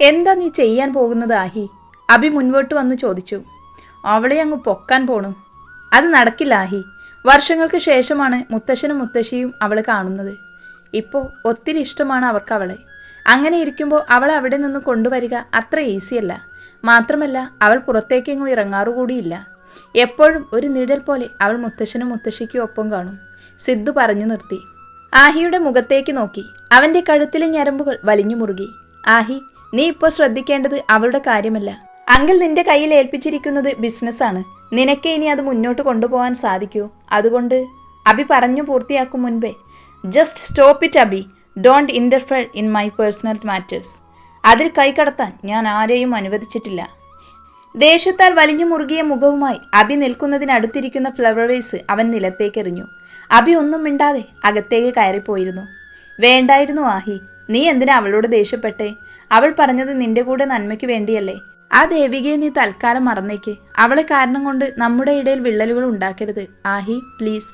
എന്താ നീ ചെയ്യാൻ പോകുന്നത് ആഹി? അഭി മുൻപോട്ട് വന്ന് ചോദിച്ചു. അവളെ അങ്ങ് പൊക്കാൻ പോണു. അത് നടക്കില്ല ആഹി. വർഷങ്ങൾക്ക് ശേഷമാണ് മുത്തശ്ശനും മുത്തശ്ശിയും അവളെ കാണുന്നത്. ഇപ്പോൾ ഒത്തിരി ഇഷ്ടമാണ് അവർക്ക് അവളെ അങ്ങനെ ഇരിക്കുമ്പോൾ അവളെ അവിടെ നിന്ന് കൊണ്ടുവരിക അത്ര ഈസിയല്ല. മാത്രമല്ല അവൾ പുറത്തേക്കെങ്ങും ഇറങ്ങാറുകൂടിയില്ല എപ്പോഴും ഒരു നിഴൽ പോലെ അവൾ മുത്തശ്ശനും മുത്തശ്ശിക്കും ഒപ്പം കാണും. സിദ്ധു പറഞ്ഞു നിർത്തി. ആഹിയുടെ മുഖത്തേക്ക് നോക്കി. അവന്റെ കഴുത്തിലെ ഞരമ്പുകൾ വലിഞ്ഞു മുറുകി. ആഹി നീ ഇപ്പോൾ ശ്രദ്ധിക്കേണ്ടത് അവളുടെ കാര്യമല്ല. അങ്കിൾ നിന്റെ കയ്യിൽ ഏൽപ്പിച്ചിരിക്കുന്നത് ബിസിനസ്സാണ് നിനക്ക് ഇനി അത് മുന്നോട്ട് കൊണ്ടുപോകാൻ സാധിക്കൂ. അതുകൊണ്ട് അബി പറഞ്ഞു പൂർത്തിയാക്കും മുൻപേ just stop it Abhi don't interfere in my personal matters അതിൽ കൈകടത്താൻ ഞാൻ ആരെയും അനുവദിച്ചിട്ടില്ല. ദേഷ്യത്താൽ വലിഞ്ഞു മുറുകിയ മുഖവുമായി അബി നിൽക്കുന്നതിനടുത്തിരിക്കുന്ന ഫ്ലവർ വേസ് അവൻ നിലത്തേക്കെറിഞ്ഞു. അബി ഒന്നും മിണ്ടാതെ അകത്തേക്ക് കയറിപ്പോയിരുന്നു. വേണ്ടായിരുന്നു ആഹി. നീ എന്തിനാ അവളോട് ദേഷ്യപ്പെട്ടേ? അവൾ പറഞ്ഞത് നിന്റെ കൂടെ നന്മയ്ക്ക് വേണ്ടിയല്ലേ. ആ ദേവികയെ നീ തൽക്കാലം മറന്നേക്ക്. അവളെ കാരണം കൊണ്ട് നമ്മുടെ ഇടയിൽ വിള്ളലുകൾ ഉണ്ടാക്കരുത്. ആഹി പ്ലീസ്.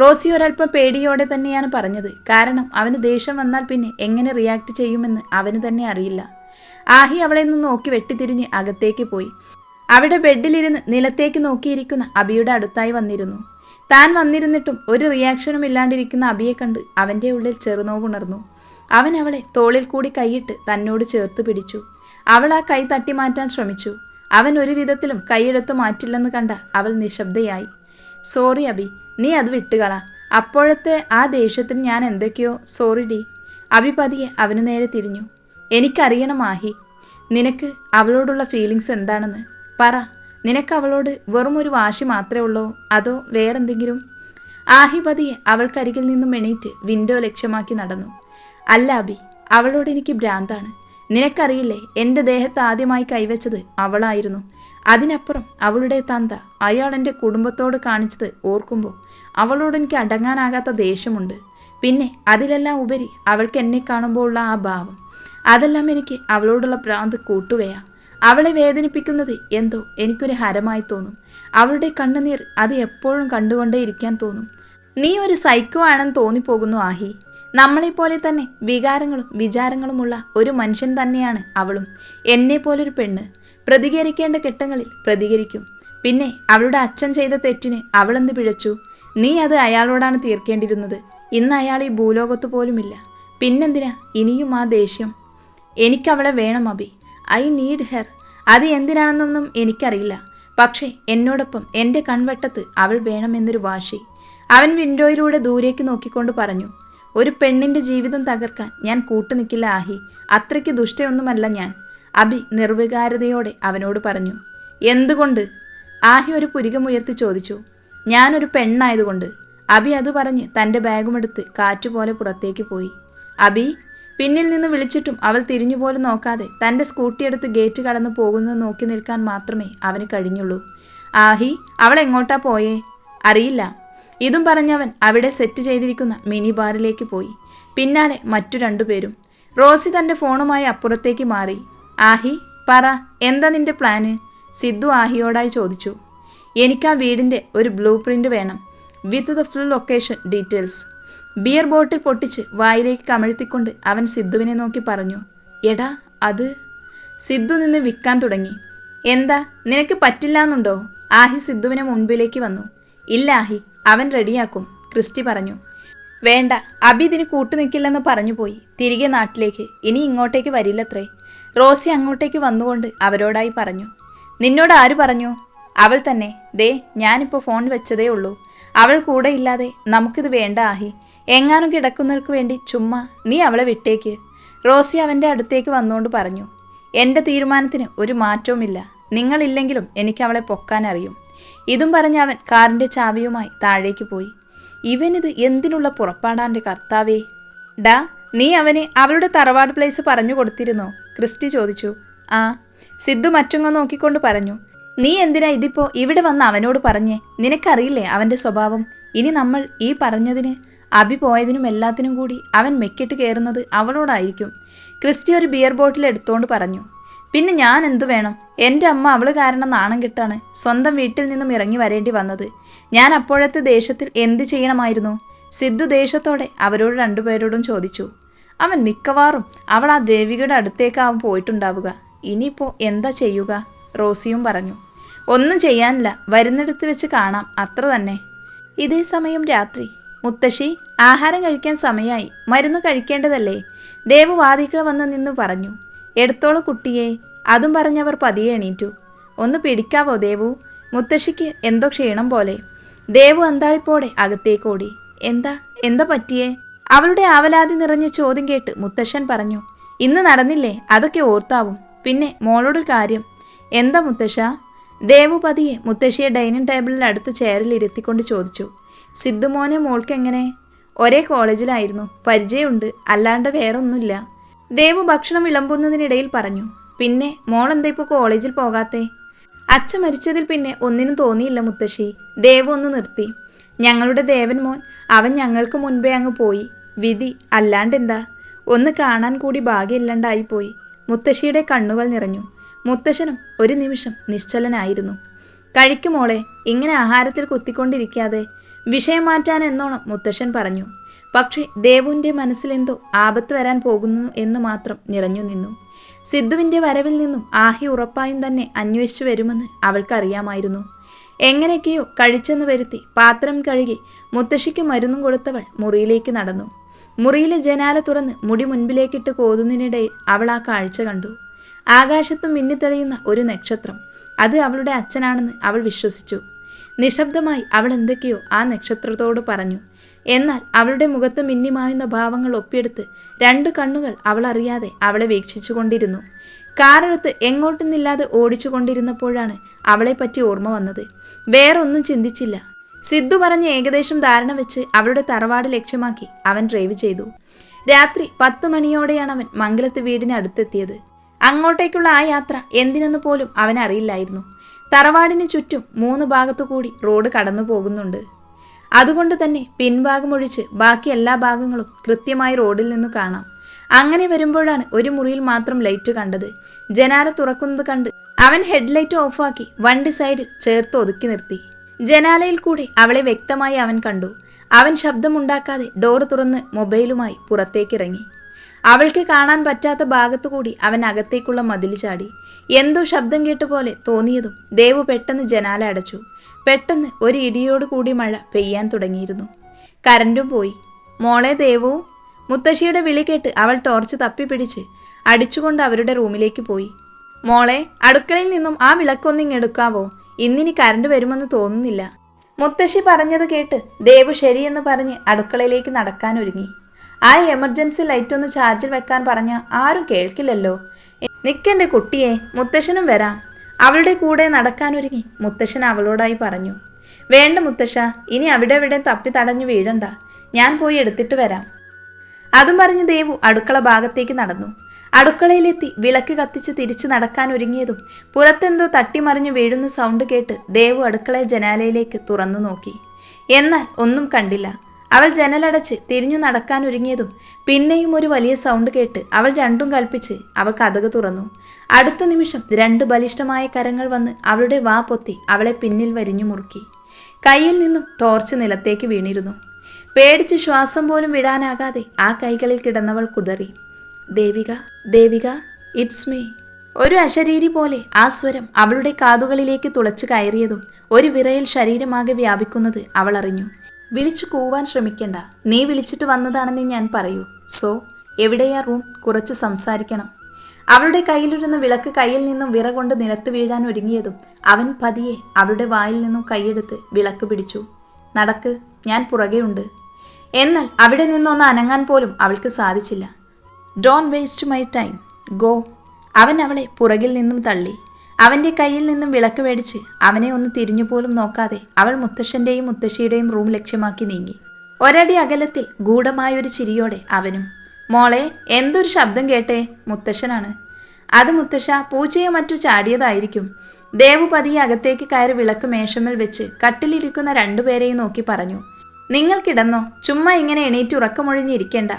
റോസി ഒരല്പം പേടിയോടെ തന്നെയാണ് പറഞ്ഞത്. കാരണം അവന് ദേഷ്യം വന്നാൽ പിന്നെ എങ്ങനെ റിയാക്ട് ചെയ്യുമെന്ന് അവന് തന്നെ അറിയില്ല. ആഹി അവളെ നിന്ന് നോക്കി വെട്ടിത്തിരിഞ്ഞ് അകത്തേക്ക് പോയി. അവിടെ ബെഡിലിരുന്ന് നിലത്തേക്ക് നോക്കിയിരിക്കുന്ന അബിയുടെ അടുത്തായി വന്നിരുന്നു. താൻ വന്നിരുന്നിട്ടും ഒരു റിയാക്ഷനും ഇല്ലാണ്ടിരിക്കുന്ന അബിയെ കണ്ട് അവന്റെ ഉള്ളിൽ ചെറുനോവുണർന്നു. അവൻ അവളെ തോളിൽ കൂടി കൈയിട്ട് തന്നോട് ചേർത്ത് പിടിച്ചു. അവൾ ആ കൈ തട്ടി മാറ്റാൻ ശ്രമിച്ചു. അവൻ ഒരു വിധത്തിലും കൈയെടുത്ത് മാറ്റില്ലെന്ന് കണ്ട അവൾ നിശബ്ദയായി. സോറി അബി. നീ അത് വിട്ടുകള. അപ്പോഴത്തെ ആ ദേഷ്യത്തിന് ഞാൻ എന്തൊക്കെയോ സോറി ഡി. അബി പതിയെ അവനു നേരെ തിരിഞ്ഞു. എനിക്കറിയണം ആഹി. നിനക്ക് അവളോടുള്ള ഫീലിങ്സ് എന്താണെന്ന്. പറ. നിനക്ക് അവളോട് വെറും ഒരു വാശി മാത്രമേ ഉള്ളോ? അതോ വേറെന്തെങ്കിലും? ആഹി പതിയെ അവൾക്കരികിൽ നിന്നും എണീറ്റ് വിൻഡോ ലക്ഷ്യമാക്കി നടന്നു. അല്ല അബി അവളോട് എനിക്ക് ഭ്രാന്താണ്. നിനക്കറിയില്ലേ എന്റെ ദേഹത്ത് ആദ്യമായി കൈവച്ചത് അവളായിരുന്നു. അതിനപ്പുറം അവളുടെ തന്ത അയാൾ എന്റെ കുടുംബത്തോട് കാണിച്ചത് ഓർക്കുമ്പോൾ അവളോട് എനിക്ക് അടങ്ങാനാകാത്ത ദേഷ്യമുണ്ട്. പിന്നെ അതിലെല്ലാം ഉപരി അവൾക്ക് എന്നെ കാണുമ്പോൾ ഉള്ള ആ ഭാവം. അതെല്ലാം എനിക്ക് അവളോടുള്ള ഭ്രാന്ത് കൂട്ടുകയാ. അവളെ വേദനിപ്പിക്കുന്നത് എന്തോ എനിക്കൊരു ഹരമായി തോന്നും. അവളുടെ കണ്ണുനീർ അത് എപ്പോഴും കണ്ടുകൊണ്ടേ ഇരിക്കാൻ തോന്നും. നീ ഒരു സൈക്കോ ആണെന്ന് തോന്നിപ്പോകുന്നു ആഹി. നമ്മളെപ്പോലെ തന്നെ വികാരങ്ങളും വിചാരങ്ങളുമുള്ള ഒരു മനുഷ്യൻ തന്നെയാണ് അവളും. എന്നെ പോലൊരു പെണ്ണ് പ്രതികരിക്കേണ്ട ഘട്ടങ്ങളിൽ പ്രതികരിക്കും. പിന്നെ അവളുടെ അച്ഛൻ ചെയ്ത തെറ്റിന് അവളെന്ത് പിഴച്ചു? നീ അത് അയാളോടാണ് തീർക്കേണ്ടിയിരുന്നത്. ഇന്ന് അയാൾ ഈ ഭൂലോകത്ത് പോലുമില്ല. പിന്നെന്തിനാ ഇനിയും ആ ദേഷ്യം? എനിക്കവളെ വേണം അബി. I need her. അത് എന്തിനാണെന്നൊന്നും എനിക്കറിയില്ല. പക്ഷേ എന്നോടൊപ്പം എന്റെ കൺവെട്ടത്ത് അവൾ വേണമെന്നൊരു വാശി. അവൻ വിൻഡോയിലൂടെ ദൂരേക്ക് നോക്കിക്കൊണ്ട് പറഞ്ഞു ഒരു പെണ്ണിന്റെ ജീവിതം തകർക്കാൻ ഞാൻ കൂട്ടുനിൽക്കില്ല ആഹി. അത്രയ്ക്ക് ദുഷ്ടയൊന്നുമല്ല ഞാൻ. അഭി നിർവികാരതയോടെ അവനോട് പറഞ്ഞു എന്തുകൊണ്ട്? ആഹി ഒരു പുരികമുയർത്തി ചോദിച്ചു ഞാനൊരു പെണ്ണായതുകൊണ്ട്. അബി അത് പറഞ്ഞ് തന്റെ ബാഗുമെടുത്ത് കാറ്റുപോലെ പുറത്തേക്ക് പോയി. അബി പിന്നിൽ നിന്ന് വിളിച്ചിട്ടും അവൾ തിരിഞ്ഞുപോലും നോക്കാതെ തന്റെ സ്കൂട്ടി എടുത്ത് ഗേറ്റ് കടന്നു പോകുന്നത് നോക്കി നിൽക്കാൻ മാത്രമേ അവന് കഴിഞ്ഞുള്ളൂ. ആഹി അവൾ എങ്ങോട്ടാ പോയേ? അറിയില്ല. ഇതും പറഞ്ഞവൻ അവിടെ സെറ്റ് ചെയ്തിരിക്കുന്ന മിനി ബാറിലേക്ക് പോയി. പിന്നാലെ മറ്റു രണ്ടുപേരും റോസി തന്റെ ഫോണുമായി അപ്പുറത്തേക്ക് മാറി. ആഹി പറ എന്താ നിന്റെ പ്ലാന്? സിദ്ധു ആഹിയോടായി ചോദിച്ചു. എനിക്ക് ആ വീടിന്റെ ഒരു ബ്ലൂ പ്രിന്റ് വേണം. With the full location details. Beer bottle പൊട്ടിച്ച് വായിലേക്ക് കമഴ്ത്തിക്കൊണ്ട് അവൻ സിദ്ധുവിനെ നോക്കി പറഞ്ഞു എടാ അത്? സിദ്ധു നിന്ന് വിൽക്കാൻ തുടങ്ങി. എന്താ നിനക്ക് പറ്റില്ലാന്നുണ്ടോ? ആഹി സിദ്ധുവിനെ മുൻപിലേക്ക് വന്നു. ഇല്ല ആഹി. അവൻ റെഡിയാക്കും. ക്രിസ്റ്റി പറഞ്ഞു വേണ്ട അബി ഇതിന് കൂട്ടുനിൽക്കില്ലെന്ന് പറഞ്ഞു പോയി തിരികെ നാട്ടിലേക്ക്. ഇനി ഇങ്ങോട്ടേക്ക് വരില്ലത്രേ. റോസി അങ്ങോട്ടേക്ക് വന്നുകൊണ്ട് അവരോടായി പറഞ്ഞു നിന്നോട് ആര് പറഞ്ഞു? അവൾ തന്നെ. ദേ ഞാനിപ്പോൾ ഫോൺ വെച്ചതേ ഉള്ളൂ. അവൾ കൂടെ ഇല്ലാതെ നമുക്കിത് വേണ്ട ആഹി. എങ്ങാനും കിടക്കുന്നവർക്ക് വേണ്ടി ചുമ്മാ നീ അവളെ വിട്ടേക്ക്. റോസി അവന്റെ അടുത്തേക്ക് വന്നുകൊണ്ട് പറഞ്ഞു എന്റെ തീരുമാനത്തിന് ഒരു മാറ്റവുമില്ല. നിങ്ങളില്ലെങ്കിലും എനിക്ക് അവളെ പൊക്കാൻ അറിയും. ഇതും പറഞ്ഞ് അവൻ കാറിന്റെ ചാവിയുമായി താഴേക്ക് പോയി. ഇവനിത് എന്തിനുള്ള പുറപ്പാടാന്റെ കർത്താവേ? ഡാ നീ അവനെ അവളുടെ തറവാട് പ്ലേസ് പറഞ്ഞു കൊടുത്തിരുന്നോ? ക്രിസ്റ്റി ചോദിച്ചു. ആ സിദ്ധു മറ്റൊങ്ങ നോക്കിക്കൊണ്ട് പറഞ്ഞു. നീ എന്തിനാ ഇതിപ്പോ ഇവിടെ വന്ന് അവനോട് പറഞ്ഞേ? നിനക്കറിയില്ലേ അവന്റെ സ്വഭാവം? ഇനി നമ്മൾ ഈ പറഞ്ഞതിന് അഭി പോയതിനും എല്ലാത്തിനും കൂടി അവൻ മെക്കിട്ട് കയറുന്നത് അവളോടായിരിക്കും. ക്രിസ്റ്റി ഒരു ബിയർ ബോട്ടിൽ എടുത്തുകൊണ്ട് പറഞ്ഞു. പിന്നെ ഞാൻ എന്തു വേണം? എന്റെ അമ്മ അവൾ കാരണം നാണം കെട്ടാണ്. സ്വന്തം വീട്ടിൽ നിന്നും ഇറങ്ങി വരേണ്ടി വന്നത്. ഞാൻ അപ്പോഴത്തെ ദേഷ്യത്തിൽ എന്ത് ചെയ്യണമായിരുന്നു? സിദ്ധു ദേഷ്യത്തോടെ അവരോട് രണ്ടുപേരോടും ചോദിച്ചു. അവൻ മിക്കവാറും അവൾ ആ ദേവികയുടെ അടുത്തേക്കാവും പോയിട്ടുണ്ടാവുക. ഇനിയിപ്പോൾ എന്താ ചെയ്യുക? റോസിയും പറഞ്ഞു. ഒന്നും ചെയ്യാനില്ല. വരുന്നിടത്ത് വെച്ച് കാണാം. അത്ര തന്നെ. ഇതേ സമയം രാത്രി. മുത്തശ്ശി ആഹാരം കഴിക്കാൻ സമയമായി മരുന്ന് കഴിക്കേണ്ടതല്ലേ? ദേവു വന്ന് നിന്ന് പറഞ്ഞു. എടുത്തോളൂ കുട്ടിയെ. അതും പറഞ്ഞവർ പതിയെ എണീറ്റു. ഒന്ന് പിടിക്കാവോ ദേവു? മുത്തശ്ശിക്ക് എന്തോ ക്ഷീണം പോലെ. ദേവു അന്താളിപ്പോടെ അകത്തേക്കോടി എന്താ? എന്താ പറ്റിയേ? അവളുടെ ആവലാതി നിറഞ്ഞ ചോദ്യം കേട്ട് മുത്തശ്ശൻ പറഞ്ഞു ഇന്ന് നടന്നില്ലേ? അതൊക്കെ ഓർത്താവും. പിന്നെ മോളോട് കാര്യം. എന്താ മുത്തശ്ശ? ദേവു പതിയെ മുത്തശ്ശിയെ ഡൈനിങ് ടേബിളിൽ അടുത്ത് ചെയറിൽ ഇരുത്തിക്കൊണ്ട് ചോദിച്ചു സിദ്ധുമോനെ മോൾക്ക് എങ്ങനെ ഒരേ കോളേജിലായിരുന്നു. പരിചയമുണ്ട്. അല്ലാണ്ട് വേറെ ഒന്നുമില്ല ദേവു ഭക്ഷണം വിളമ്പുന്നതിനിടയിൽ പറഞ്ഞു പിന്നെ മോളെന്താ ഇപ്പോൾ കോളേജിൽ പോകാത്തെ? അച്ഛ മരിച്ചതിൽ പിന്നെ ഒന്നിനും തോന്നിയില്ല മുത്തശ്ശി. ദേവു ഒന്ന് നിർത്തി. ഞങ്ങളുടെ ദേവൻ മോൻ അവൻ ഞങ്ങൾക്ക് മുൻപേ അങ്ങ് പോയി. വിധി അല്ലാണ്ടെന്താ? ഒന്ന് കാണാൻ കൂടി ഭാഗ്യമില്ലാണ്ടായിപ്പോയി മുത്തശ്ശിയുടെ കണ്ണുകൾ നിറഞ്ഞു. മുത്തശ്ശനും ഒരു നിമിഷം നിശ്ചലനായിരുന്നു. കഴിക്കുമോളെ ഇങ്ങനെ ആഹാരത്തിൽ കുത്തിക്കൊണ്ടിരിക്കാതെ വിഷയം മാറ്റാൻ എന്നോണം മുത്തശ്ശൻ പറഞ്ഞു. പക്ഷേ ദേവുവിന്റെ മനസ്സിലെന്തോ ആപത്ത് വരാൻ പോകുന്നു എന്ന് മാത്രം നിറഞ്ഞു നിന്നു. സിദ്ധുവിന്റെ വരവിൽ നിന്നും ആഹി ഉറപ്പായും തന്നെ അന്വേഷിച്ചു വരുമെന്ന് അവൾക്കറിയാമായിരുന്നു. എങ്ങനെയൊക്കെയോ കഴിച്ചെന്ന് വരുത്തി പാത്രം കഴുകി മുത്തശ്ശിക്ക് മരുന്നും കൊടുത്തവൾ മുറിയിലേക്ക് നടന്നു. മുറിയിലെ ജനാല തുറന്ന് മുടി മുൻപിലേക്കിട്ട് കോതുന്നതിനിടയിൽ അവൾ ആ കാഴ്ച കണ്ടു. ആകാശത്തും മിന്നിത്തെളിയുന്ന ഒരു നക്ഷത്രം. അത് അവളുടെ അച്ഛനാണെന്ന് അവൾ വിശ്വസിച്ചു. നിശബ്ദമായി അവൾ എന്തൊക്കെയോ ആ നക്ഷത്രത്തോട് പറഞ്ഞു. എന്നാൽ അവളുടെ മുഖത്ത് മിന്നിമായുന്ന ഭാവങ്ങൾ ഒപ്പിയെടുത്ത് രണ്ട് കണ്ണുകൾ അവൾ അറിയാതെ അവളെ വീക്ഷിച്ചുകൊണ്ടിരുന്നു കാറെടുത്ത് എങ്ങോട്ടെന്നില്ലാതെ ഓടിച്ചു കൊണ്ടിരുന്നപ്പോഴാണ് അവളെപ്പറ്റി ഓർമ്മ വന്നത്. വേറൊന്നും ചിന്തിച്ചില്ല. സിദ്ധു പറഞ്ഞ ഏകദേശം ധാരണ വെച്ച് അവളുടെ തറവാട് ലക്ഷ്യമാക്കി അവൻ ഡ്രൈവ് ചെയ്തു. രാത്രി പത്ത് മണിയോടെയാണ് അവൻ മംഗലത്ത് വീടിന് അടുത്തെത്തിയത്. അങ്ങോട്ടേക്കുള്ള ആ യാത്ര എന്തിനെന്ന് പോലും അവനറിയില്ലായിരുന്നു തറവാടിന് ചുറ്റും മൂന്ന് ഭാഗത്തു കൂടി റോഡ് കടന്നു പോകുന്നുണ്ട് അതുകൊണ്ട് തന്നെ പിൻഭാഗമൊഴിച്ച് ബാക്കി എല്ലാ ഭാഗങ്ങളും കൃത്യമായി റോഡിൽ നിന്ന് കാണാം. അങ്ങനെ വരുമ്പോഴാണ് ഒരു മുറിയിൽ മാത്രം ലൈറ്റ് കണ്ടത്. ജനാല തുറക്കുന്നത് കണ്ട് അവൻ ഹെഡ്ലൈറ്റ് ഓഫാക്കി വണ്ടി സൈഡ് ചേർത്ത് ഒതുക്കി നിർത്തി. ജനാലയിൽ കൂടി അവളെ വ്യക്തമായി അവൻ കണ്ടു. അവൻ ശബ്ദമുണ്ടാക്കാതെ ഡോർ തുറന്ന് മൊബൈലുമായി പുറത്തേക്കിറങ്ങി അവൾക്ക് കാണാൻ പറ്റാത്ത ഭാഗത്തു കൂടി അവൻ അകത്തേക്കുള്ള മതിൽ ചാടി. എന്തോ ശബ്ദം കേട്ടുപോലെ തോന്നിയതും ദേവു പെട്ടെന്ന് ജനാല അടച്ചു. പെട്ടെന്ന് ഒരു ഇടിയോട് കൂടി മഴ പെയ്യാൻ തുടങ്ങിയിരുന്നു. കരണ്ടും പോയി. മോളെ ദേവവും മുത്തശ്ശിയുടെ വിളി കേട്ട് അവൾ ടോർച്ച് തപ്പിപ്പിടിച്ച് അടിച്ചുകൊണ്ട് അവരുടെ റൂമിലേക്ക് പോയി. മോളെ അടുക്കളയിൽ നിന്നും ആ വിളക്കൊന്നിങ്ങെടുക്കാവോ ഇന്നിനി കരണ്ട് വരുമെന്ന് തോന്നുന്നില്ല. മുത്തശ്ശി പറഞ്ഞത് കേട്ട് ദേവു ശരിയെന്ന് പറഞ്ഞ് അടുക്കളയിലേക്ക് നടക്കാനൊരുങ്ങി ആ എമർജൻസി ലൈറ്റ് ഒന്ന് ചാർജിൽ വെക്കാൻ പറഞ്ഞ ആരും കേൾക്കില്ലല്ലോ. നിക്കന്റെ കുട്ടിയെ മുത്തശ്ശനും വരാം. അവളുടെ കൂടെ നടക്കാനൊരുങ്ങി. മുത്തശ്ശൻ അവളോടായി പറഞ്ഞു വേണ്ട മുത്തശ്ശ ഇനി അവിടെ ഇവിടെ തപ്പി തടഞ്ഞു വീഴണ്ട. ഞാൻ പോയി എടുത്തിട്ട് വരാം. അതും പറഞ്ഞ് ദേവു അടുക്കള ഭാഗത്തേക്ക് നടന്നു. അടുക്കളയിലെത്തി വിളക്ക് കത്തിച്ച് തിരിച്ചു നടക്കാൻ ഒരുങ്ങിയതും പുറത്തെന്തോ തട്ടിമറിഞ്ഞു വീഴുന്ന സൗണ്ട് കേട്ട് ദേവു അടുക്കള ജനാലയിലേക്ക് തുറന്നു നോക്കി. എന്നാൽ ഒന്നും കണ്ടില്ല. അവൾ ജനലടച്ച് തിരിഞ്ഞു നടക്കാൻ ഒരുങ്ങിയതും പിന്നെയും ഒരു വലിയ സൗണ്ട് കേട്ട് അവൾ രണ്ടും കൽപ്പിച്ച് അവൾ കഥക് തുറന്നു. അടുത്ത നിമിഷം രണ്ട് ബലിഷ്ഠമായ കരങ്ങൾ വന്ന് അവളുടെ വാ പൊത്തി അവളെ പിന്നിൽ വരിഞ്ഞു മുറുക്കി. കയ്യിൽ നിന്നും ടോർച്ച് നിലത്തേക്ക് വീണിരുന്നു. പേടിച്ച് ശ്വാസം പോലും വിടാനാകാതെ ആ കൈകളിൽ കിടന്നവൾ കുതറി. ദേവിക ദേവിക ഇറ്റ്സ് മീ ഒരു അശരീരി പോലെ ആ സ്വരം അവളുടെ കാതുകളിലേക്ക് തുളച്ചു കയറിയതും ഒരു വിറയിൽ ശരീരമാകെ വ്യാപിക്കുന്നത് അവൾ അറിഞ്ഞു. വിളിച്ചു കൂവാൻ ശ്രമിക്കണ്ട. നീ വിളിച്ചിട്ട് വന്നതാണെന്ന് ഞാൻ പറയൂ. സോ എവിടെയാ റൂം? കുറച്ച് സംസാരിക്കണം. അവളുടെ കയ്യിലിരുന്ന വിളക്ക് കയ്യിൽ നിന്നും വിറ കൊണ്ട് നിലത്ത് വീഴാൻ ഒരുങ്ങിയതും അവൻ പതിയെ അവളുടെ വായിൽ നിന്നും കൈയെടുത്ത് വിളക്ക് പിടിച്ചു. നടക്ക് ഞാൻ പുറകെയുണ്ട്. എന്നാൽ അവിടെ നിന്നൊന്ന് അനങ്ങാൻ പോലും അവൾക്ക് സാധിച്ചില്ല. Don't waste my time go. അവൻ അവളെ പുറകിൽ നിന്നും തള്ളി. അവന്റെ കയ്യിൽ നിന്നും വിളക്ക് മേടിച്ച് അവനെ ഒന്ന് തിരിഞ്ഞുപോലും നോക്കാതെ അവൾ മുത്തശ്ശന്റെയും മുത്തശ്ശിയുടെയും റൂം ലക്ഷ്യമാക്കി നീങ്ങി. ഒരടി അകലത്തിൽ ഗൂഢമായൊരു ചിരിയോടെ അവനും മോളെ എന്തൊരു ശബ്ദം കേട്ടേ? മുത്തശ്ശനാണ്. അത് മുത്തശ്ശ പൂച്ചയോ മറ്റു ചാടിയതായിരിക്കും. ദേവുപതി അകത്തേക്ക് കയറി വിളക്ക് മേശമേൽ വെച്ച് കട്ടിലിരിക്കുന്ന രണ്ടുപേരെയും നോക്കി പറഞ്ഞു നിങ്ങൾ കിടന്നോ ചുമ്മാ ഇങ്ങനെ എണീറ്റ് ഉറക്കമൊഴിഞ്ഞിരിക്കേണ്ട.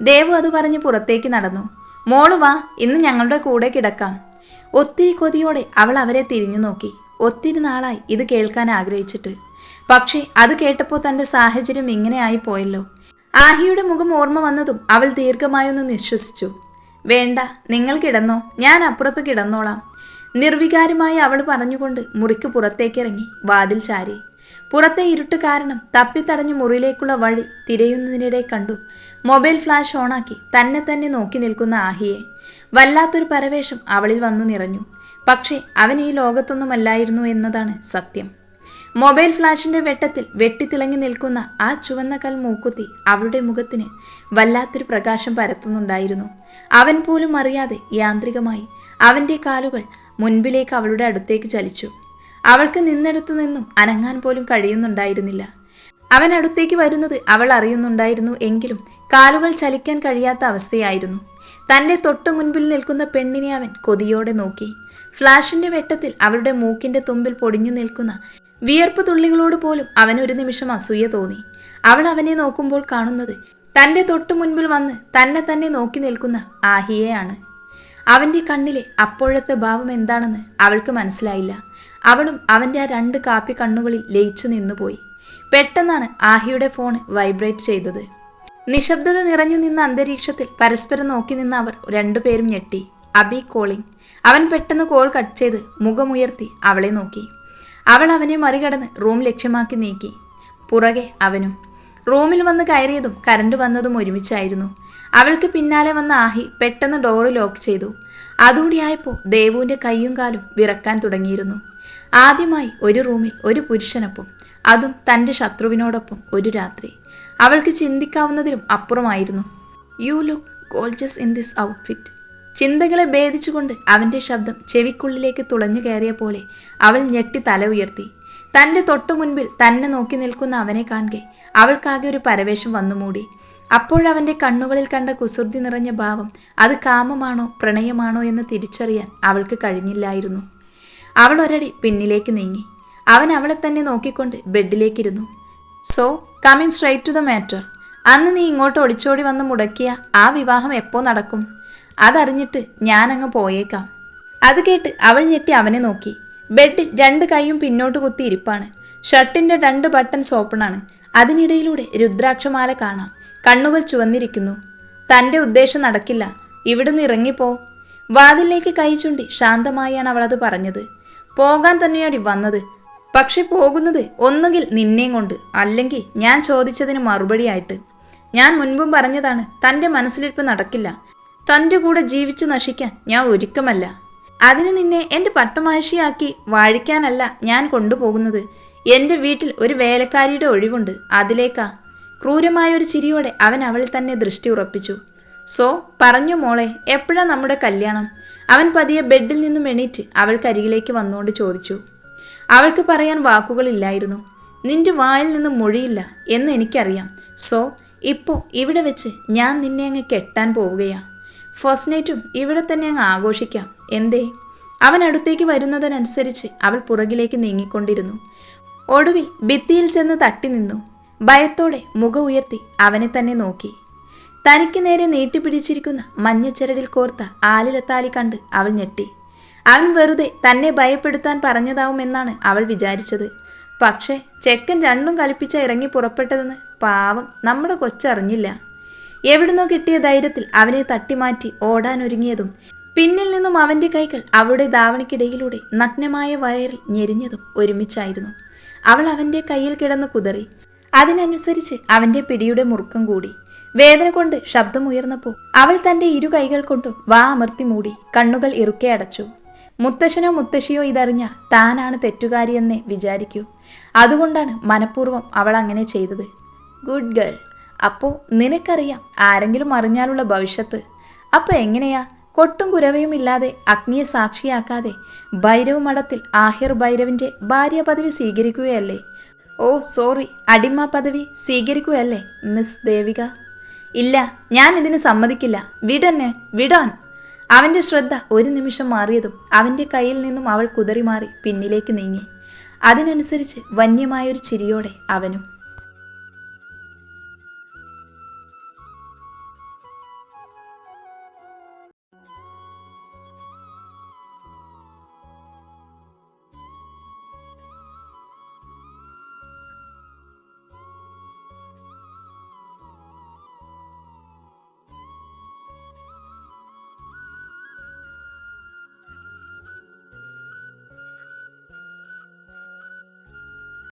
ദേവു അത് പറഞ്ഞ് പുറത്തേക്ക് നടന്നു മോൾ വാ ഇന്ന് ഞങ്ങളുടെ കൂടെ കിടക്കാം. ഒത്തിരി കൊതിയോടെ അവൾ അവരെ തിരിഞ്ഞു നോക്കി. ഒത്തിരി നാളായി ഇത് കേൾക്കാൻ ആഗ്രഹിച്ചിട്ട്. പക്ഷേ അത് കേട്ടപ്പോൾ തന്റെ സാഹചര്യം ഇങ്ങനെയായി പോയല്ലോ. ആഹിയുടെ മുഖം ഓർമ്മ വന്നതും അവൾ ദീർഘമായൊന്ന് നിശ്വസിച്ചു. വേണ്ട നിങ്ങൾ കിടന്നോ. ഞാൻ അപ്പുറത്ത് കിടന്നോളാം. നിർവികാരമായി അവൾ പറഞ്ഞുകൊണ്ട് മുറിക്ക് പുറത്തേക്കിറങ്ങി വാതിൽ ചാരി. പുറത്തെ ഇരുട്ട് കാരണം തപ്പിത്തടഞ്ഞ് മുറിയിലേക്കുള്ള വഴി തിരയുന്നതിനിടെ കണ്ടു മൊബൈൽ ഫ്ലാഷ് ഓണാക്കി തന്നെ തന്നെ നോക്കി നിൽക്കുന്ന ആഹിയെ. വല്ലാത്തൊരു പരവേഷം അവളിൽ വന്നു നിറഞ്ഞു. പക്ഷേ അവൻ ഈ ലോകത്തൊന്നുമല്ലായിരുന്നു എന്നതാണ് സത്യം. മൊബൈൽ ഫ്ലാഷിന്റെ വെട്ടത്തിൽ വെട്ടിത്തിളങ്ങി നിൽക്കുന്ന ആ ചുവന്ന കൽ മൂക്കുത്തി അവളുടെ മുഖത്തിന് വല്ലാത്തൊരു പ്രകാശം പരത്തുന്നുണ്ടായിരുന്നു. അവൻ പോലും അറിയാതെ യാന്ത്രികമായി അവന്റെ കാലുകൾ മുൻപിലേക്ക് അവളുടെ അടുത്തേക്ക് ചലിച്ചു. അവൾക്ക് നിന്നെടുത്തു നിന്നും അനങ്ങാൻ പോലും കഴിയുന്നുണ്ടായിരുന്നില്ല. അവൻ അടുത്തേക്ക് വരുന്നത് അവൾ അറിയുന്നുണ്ടായിരുന്നു എങ്കിലും കാലുകൾ ചലിക്കാൻ കഴിയാത്ത അവസ്ഥയായിരുന്നു. തന്റെ തൊട്ടു മുൻപിൽ നിൽക്കുന്ന പെണ്ണിനെ അവൻ കൊതിയോടെ നോക്കി. ഫ്ലാഷിന്റെ വെട്ടത്തിൽ അവളുടെ മൂക്കിന്റെ തുമ്പിൽ പൊടിഞ്ഞു നിൽക്കുന്ന വിയർപ്പ് തുള്ളികളോട് പോലും അവൻ ഒരു നിമിഷം അസൂയ തോന്നി. അവൾ അവനെ നോക്കുമ്പോൾ കാണുന്നത് തന്റെ തൊട്ടു മുൻപിൽ വന്ന് തന്നെ തന്നെ നോക്കി നിൽക്കുന്ന ആഹിയെയാണ്. അവന്റെ കണ്ണിലെ അപ്പോഴത്തെ ഭാവം എന്താണെന്ന് അവൾക്ക് മനസ്സിലായില്ല. അവളും അവന്റെ ആ രണ്ട് കാപ്പി കണ്ണുകളിൽ ലയിച്ചു നിന്നുപോയി. പെട്ടെന്നാണ് ആഹിയുടെ ഫോൺ വൈബ്രേറ്റ് ചെയ്തത്. നിശബ്ദത നിറഞ്ഞു നിന്ന അന്തരീക്ഷത്തിൽ പരസ്പരം നോക്കി നിന്ന അവർ രണ്ടുപേരും ഞെട്ടി. അബി കോളിംഗ് അവൻ പെട്ടെന്ന് കോൾ കട്ട് ചെയ്ത് മുഖമുയർത്തി അവളെ നോക്കി. അവൾ അവനെ മറികടന്ന് റൂം ലക്ഷ്യമാക്കി നീക്കി. പുറകെ അവനും. റൂമിൽ വന്ന് കയറിയതും കരണ്ട് വന്നതും ഒരുമിച്ചായിരുന്നു. അവൾക്ക് പിന്നാലെ വന്ന ആഹി പെട്ടെന്ന് ഡോറ് ലോക്ക് ചെയ്തു. അതുകൂടിയായപ്പോൾ ദേവുവിന്റെ കൈയും കാലും വിറക്കാൻ തുടങ്ങിയിരുന്നു. ആദ്യമായി ഒരു റൂമിൽ ഒരു പുരുഷനൊപ്പം അതും തന്റെ ശത്രുവിനോടൊപ്പം ഒരു രാത്രി. അവൾക്ക് ചിന്തിക്കാവുന്നതിലും അപ്പുറമായിരുന്നു. You look gorgeous in this outfit ചിന്തകളെ ഭേദിച്ചുകൊണ്ട് അവന്റെ ശബ്ദം ചെവിക്കുള്ളിലേക്ക് തുളഞ്ഞു കയറിയ പോലെ അവൾ ഞെട്ടി തല ഉയർത്തി. തന്റെ തൊട്ടു മുൻപിൽ തന്നെ നോക്കി നിൽക്കുന്ന അവനെ കാണുകെ അവൾക്കാകെ ഒരു പരവേശം വന്നു മൂടി. അപ്പോഴവന്റെ കണ്ണുകളിൽ കണ്ട കുസൃതി നിറഞ്ഞ ഭാവം അത് കാമമാണോ പ്രണയമാണോ എന്ന് തിരിച്ചറിയാൻ അവൾക്ക് കഴിഞ്ഞില്ലായിരുന്നു. അവൾ ഒരടി പിന്നിലേക്ക് നീങ്ങി. അവൻ അവളെ തന്നെ നോക്കിക്കൊണ്ട് ബെഡിലേക്കിരുന്നു. So coming straight to the matter അന്ന് നീ ഇങ്ങോട്ട് ഒളിച്ചോടി വന്ന് മുടക്കിയ ആ വിവാഹം എപ്പോൾ നടക്കും? അതറിഞ്ഞിട്ട് ഞാനങ്ങ് പോയേക്കാം. അത് കേട്ട് അവൾ ഞെട്ടി അവനെ നോക്കി. ബെഡിൽ രണ്ട് കൈയും പിന്നോട്ട് കുത്തി ഇരിപ്പാണ്. ഷർട്ടിന്റെ രണ്ട് ബട്ടൺസ് ഓപ്പണാണ് അതിനിടയിലൂടെ രുദ്രാക്ഷമാല കാണാം. കണ്ണുകൾ ചുവന്നിരിക്കുന്നു. തന്റെ ഉദ്ദേശം നടക്കില്ല. ഇവിടുന്ന് ഇറങ്ങിപ്പോ. വാതിലേക്ക് കൈ ചൂണ്ടി ശാന്തമായാണ് അവളത് പറഞ്ഞത്. പോകാൻ തന്നെയാടി വന്നത്. പക്ഷെ പോകുന്നത് ഒന്നുകിൽ നിന്നെയും കൊണ്ട് അല്ലെങ്കിൽ ഞാൻ ചോദിച്ചതിന് മറുപടിയായിട്ട്. ഞാൻ മുൻപും പറഞ്ഞതാണ് തന്റെ മനസ്സിലിരിപ്പ് നടക്കില്ല. തന്റെ കൂടെ ജീവിച്ചു നശിക്കാൻ ഞാൻ ഒരുക്കമല്ല. അതിന് നിന്നെ എന്റെ പട്ടമാശിയാക്കി വാഴിക്കാനല്ല ഞാൻ കൊണ്ടുപോകുന്നത്. എന്റെ വീട്ടിൽ ഒരു വേലക്കാരിയുടെ ഒഴിവുണ്ട് അതിലേക്കാ. ക്രൂരമായ ഒരു ചിരിയോടെ അവൻ അവളിൽ തന്നെ ദൃഷ്ടി ഉറപ്പിച്ചു. സോ പറഞ്ഞു മോളെ എപ്പോഴാ നമ്മുടെ കല്യാണം? അവൻ പതിയെ ബെഡിൽ നിന്നും എണീറ്റ് അവൾക്കരികിലേക്ക് വന്നുകൊണ്ട് ചോദിച്ചു. അവൾക്ക് പറയാൻ വാക്കുകളില്ലായിരുന്നു. നിന്റെ വായിൽ നിന്ന് മൊഴിയില്ല എന്ന് എനിക്കറിയാം. സോ ഇപ്പോൾ ഇവിടെ വെച്ച് ഞാൻ നിന്നെ അങ്ങ് കെട്ടാൻ പോവുകയാ. ഫസ്റ്റ് നൈറ്റും ഇവിടെ തന്നെ അങ്ങ് ആഘോഷിക്കാം. എന്തേ? അവൻ അടുത്തേക്ക് വരുന്നതിനനുസരിച്ച് അവൾ പുറകിലേക്ക് നീങ്ങിക്കൊണ്ടിരുന്നു. ഒടുവിൽ ഭിത്തിയിൽ ചെന്ന് തട്ടി നിന്നു. ഭയത്തോടെ മുഖം ഉയർത്തി അവനെ തന്നെ നോക്കി. തനിക്ക് നേരെ നീട്ടിപ്പിടിച്ചിരിക്കുന്ന മഞ്ഞച്ചരടിൽ കോർത്ത ആലിലത്താലി കണ്ട് അവൾ ഞെട്ടി. അവൻ വെറുതെ തന്നെ ഭയപ്പെടുത്താൻ പറഞ്ഞതാവുമെന്നാണ് അവൾ വിചാരിച്ചത്. പക്ഷേ ചെക്കൻ രണ്ടും കലിപ്പിച്ച ഇറങ്ങി പുറപ്പെട്ടതെന്ന് പാവം നമ്മുടെ കൊച്ചറിഞ്ഞില്ല. എവിടുന്നോ കിട്ടിയ ധൈര്യത്തിൽ അവനെ തട്ടിമാറ്റി ഓടാനൊരുങ്ങിയതും പിന്നിൽ നിന്നും അവന്റെ കൈകൾ അവളുടെ ധാവണിക്കിടയിലൂടെ നഗ്നമായ വയറിൽ ഞെരിഞ്ഞതും ഒരുമിച്ചായിരുന്നു. അവൾ അവന്റെ കയ്യിൽ കിടന്ന് കുതറി. അതിനനുസരിച്ച് അവന്റെ പിടിയുടെ മുറുക്കം കൂടി. വേദന കൊണ്ട് ശബ്ദമുയർന്നപ്പോൾ അവൾ തന്റെ ഇരു കൈകൾ കൊണ്ടും വാ അമർത്തി മൂടി കണ്ണുകൾ ഇറുക്കെ അടച്ചു. മുത്തശ്ശനോ മുത്തശ്ശിയോ ഇതറിഞ്ഞ താനാണ് തെറ്റുകാരിയെന്നേ വിചാരിക്കൂ. അതുകൊണ്ടാണ് മനഃപൂർവം അവൾ അങ്ങനെ ചെയ്തത്. ഗുഡ് ഗേൾ അപ്പോൾ നിനക്കറിയാം ആരെങ്കിലും അറിഞ്ഞാലുള്ള ഭവിഷ്യത്ത്. അപ്പോൾ എങ്ങനെയാ? കൊട്ടും കുരവയും ഇല്ലാതെ അഗ്നിയെ സാക്ഷിയാക്കാതെ ഭൈരവ് മഠത്തിൽ ആഹിർ ഭൈരവിന്റെ ഭാര്യ പദവി സ്വീകരിക്കുകയല്ലേ? ഓ സോറി അടിമ പദവി സ്വീകരിക്കുകയല്ലേ മിസ് ദേവിക? ഇല്ല ഞാൻ ഇതിന് സമ്മതിക്കില്ല. വിടന്നെ വിടാൻ. അവന്റെ ശ്രദ്ധ ഒരു നിമിഷം മാറിയതും അവന്റെ കയ്യിൽ നിന്നും അവൾ കുതറി മാറി പിന്നിലേക്ക് നീങ്ങി. അതിനനുസരിച്ച് വന്യമായൊരു ചിരിയോടെ അവനും